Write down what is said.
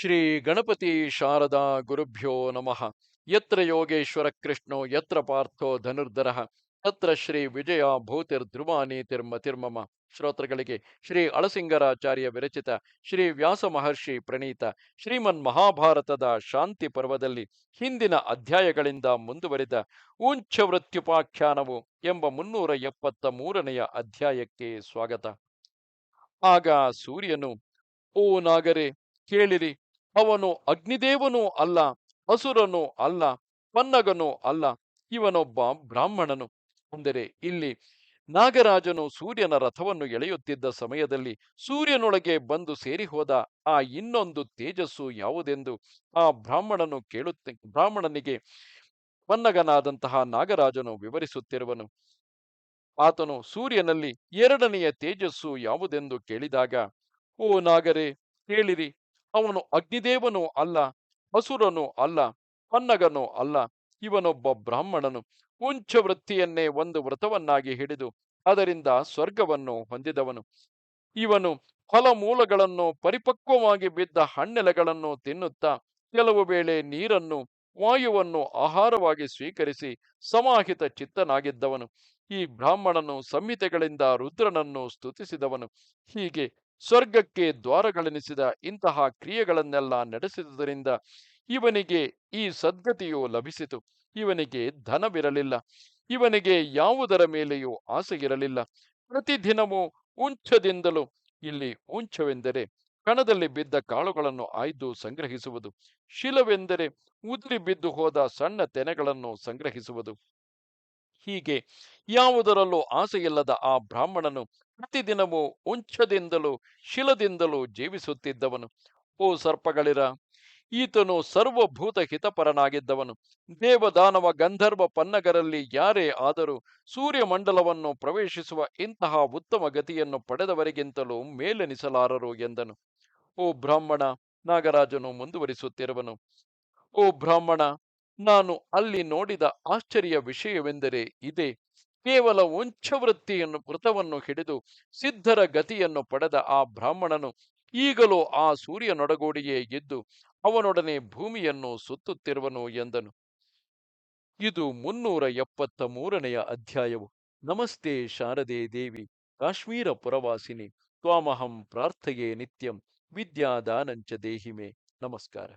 ಶ್ರೀ ಗಣಪತಿ ಶಾರದಾ ಗುರುಭ್ಯೋ ನಮಃ. ಯತ್ರ ಯೋಗೇಶ್ವರ ಕೃಷ್ಣೋ, ಯತ್ರ ಪಾರ್ಥೋ ಧನುರ್ಧರ, ತತ್ರ ಶ್ರೀ ವಿಜಯ ಭೂತಿರ್ ಧ್ರುವಾನಿ ತಿರ್ಮ ತಿರ್ಮಮ. ಶ್ರೋತೃಗಳಿಗೆ ಶ್ರೀ ಅಳಸಿಂಗರಾಚಾರ್ಯ ವಿರಚಿತ ಶ್ರೀ ವ್ಯಾಸ ಮಹರ್ಷಿ ಪ್ರಣೀತ ಶ್ರೀಮನ್ ಮಹಾಭಾರತದ ಶಾಂತಿ ಪರ್ವದಲ್ಲಿ ಹಿಂದಿನ ಅಧ್ಯಾಯಗಳಿಂದ ಮುಂದುವರಿದ ಉಂಚವೃತ್ಯುಪಾಖ್ಯಾನವು ಎಂಬ ಮುನ್ನೂರ ಎಪ್ಪತ್ತ ಮೂರನೆಯ ಅಧ್ಯಾಯಕ್ಕೆ ಸ್ವಾಗತ. ಆಗ ಸೂರ್ಯನು, ಓ ನಾಗರೇ, ಕೇಳಿರಿ. ಅವನು ಅಗ್ನಿದೇವನೂ ಅಲ್ಲ ಹಸುರನು ಅಲ್ಲ, ಪನ್ನಗನು ಅಲ್ಲ, ಇವನೊಬ್ಬ ಬ್ರಾಹ್ಮಣನು. ಅಂದರೆ ಇಲ್ಲಿ ನಾಗರಾಜನು ಸೂರ್ಯನ ರಥವನ್ನು ಎಳೆಯುತ್ತಿದ್ದ ಸಮಯದಲ್ಲಿ ಸೂರ್ಯನೊಳಗೆ ಬಂದು ಸೇರಿ ಹೋದ ಆ ಇನ್ನೊಂದು ತೇಜಸ್ಸು ಯಾವುದೆಂದು ಆ ಬ್ರಾಹ್ಮಣನು ಕೇಳುತ್ತ, ಬ್ರಾಹ್ಮಣನಿಗೆ ಪನ್ನಗನಾದಂತಹ ನಾಗರಾಜನು ವಿವರಿಸುತ್ತಿರುವನು. ಆತನು ಸೂರ್ಯನಲ್ಲಿ ಎರಡನೆಯ ತೇಜಸ್ಸು ಯಾವುದೆಂದು ಕೇಳಿದಾಗ, ಓ ನಾಗರೇ, ಕೇಳಿರಿ. ಅವನು ಅಗ್ನಿದೇವನೂ ಅಲ್ಲ, ಅಸುರನೂ ಅಲ್ಲ ಪನ್ನಗನೂ ಅಲ್ಲ. ಇವನೊಬ್ಬ ಬ್ರಾಹ್ಮಣನು ಉಂಚ ವೃತ್ತಿಯನ್ನೇ ಒಂದು ವ್ರತವನ್ನಾಗಿ ಹಿಡಿದು ಅದರಿಂದ ಸ್ವರ್ಗವನ್ನು ಹೊಂದಿದವನು. ಇವನು ಫಲಮೂಲಗಳನ್ನು ಪರಿಪಕ್ವವಾಗಿ ಬಿದ್ದ ಹಣ್ಣೆಲೆಗಳನ್ನು ತಿನ್ನುತ್ತಾ ಕೆಲವು ವೇಳೆ ನೀರನ್ನು, ವಾಯುವನ್ನು ಆಹಾರವಾಗಿ ಸ್ವೀಕರಿಸಿ ಸಮಾಹಿತ ಚಿತ್ತನಾಗಿದ್ದವನು. ಈ ಬ್ರಾಹ್ಮಣನು ಸಂಹಿತೆಗಳಿಂದ ರುದ್ರನನ್ನು ಸ್ತುತಿಸಿದವನು. ಹೀಗೆ ಸ್ವರ್ಗಕ್ಕೆ ದ್ವಾರಗಳೆನಿಸಿದ ಇಂತಹ ಕ್ರಿಯೆಗಳನ್ನೆಲ್ಲ ನಡೆಸಿದುದರಿಂದ ಇವನಿಗೆ ಈ ಸದ್ಗತಿಯು ಲಭಿಸಿತು. ಇವನಿಗೆ ಧನವಿರಲಿಲ್ಲ. ಇವನಿಗೆ ಯಾವುದರ ಮೇಲೆಯೂ ಆಸೆಯಿರಲಿಲ್ಲ. ಪ್ರತಿದಿನವೂ ಉಂಚದಿಂದಲೂ ಇಲ್ಲಿ ಉಂಚವೆಂದರೆ ಕಣದಲ್ಲಿ ಬಿದ್ದ ಕಾಳುಗಳನ್ನು ಆಯ್ದು ಸಂಗ್ರಹಿಸುವುದು. ಶಿಲವೆಂದರೆ ಉದುರಿ ಬಿದ್ದು ಹೋದ ಸಣ್ಣ ತೆನೆಗಳನ್ನು ಸಂಗ್ರಹಿಸುವುದು. ಹೀಗೆ ಯಾವುದರಲ್ಲೂ ಆಸೆಯಿಲ್ಲದ ಆ ಬ್ರಾಹ್ಮಣನು ಪ್ರತಿದಿನವೂ ಉಂಚದಿಂದಲೂ ಶಿಲದಿಂದಲೂ ಜೀವಿಸುತ್ತಿದ್ದವನು. ಓ ಸರ್ಪಗಳಿರ, ಈತನು ಸರ್ವಭೂತ ಹಿತಪರನಾಗಿದ್ದವನು ದೇವದಾನವ ಗಂಧರ್ವ ಪನ್ನಗರಲ್ಲಿ ಯಾರೇ ಆದರೂ ಸೂರ್ಯಮಂಡಲವನ್ನು ಪ್ರವೇಶಿಸುವ ಇಂತಹ ಉತ್ತಮ ಗತಿಯನ್ನು ಪಡೆದವರಿಗಿಂತಲೂ ಮೇಲೆನಿಸಲಾರರು ಎಂದನು. ಓ ಬ್ರಾಹ್ಮಣ, ನಾಗರಾಜನು ಮುಂದುವರಿಸುತ್ತಿರುವನು. ಓ ಬ್ರಾಹ್ಮಣ ನಾನು ಅಲ್ಲಿ ನೋಡಿದ ಆಶ್ಚರ್ಯ ವಿಷಯವೆಂದರೆ ಇದೇ, ಕೇವಲ ಉಂಚವೃತ್ತಿಯನ್ನು ವೃತವನ್ನು ಹಿಡಿದು ಸಿದ್ಧರ ಗತಿಯನ್ನು ಪಡೆದ ಆ ಬ್ರಾಹ್ಮಣನು ಈಗಲೂ ಆ ಸೂರ್ಯನೊಡಗೋಡಿಯೇ ಇದ್ದು ಅವನೊಡನೆ ಭೂಮಿಯನ್ನು ಸುತ್ತುತ್ತಿರುವನು ಎಂದನು. ಇದು ಮುನ್ನೂರ ಎಪ್ಪತ್ತ ಮೂರನೆಯ ಅಧ್ಯಾಯವು. ನಮಸ್ತೆ ಶಾರದೆ ದೇವಿ, ಕಾಶ್ಮೀರ ಪುರವಾಸಿನಿ, ತ್ವಾಮಹಂ ಪ್ರಾರ್ಥೆಯೇ ನಿತ್ಯಂ, ವಿದ್ಯಾದಾನಂಚ ದೇಹಿಮೆ. ನಮಸ್ಕಾರ.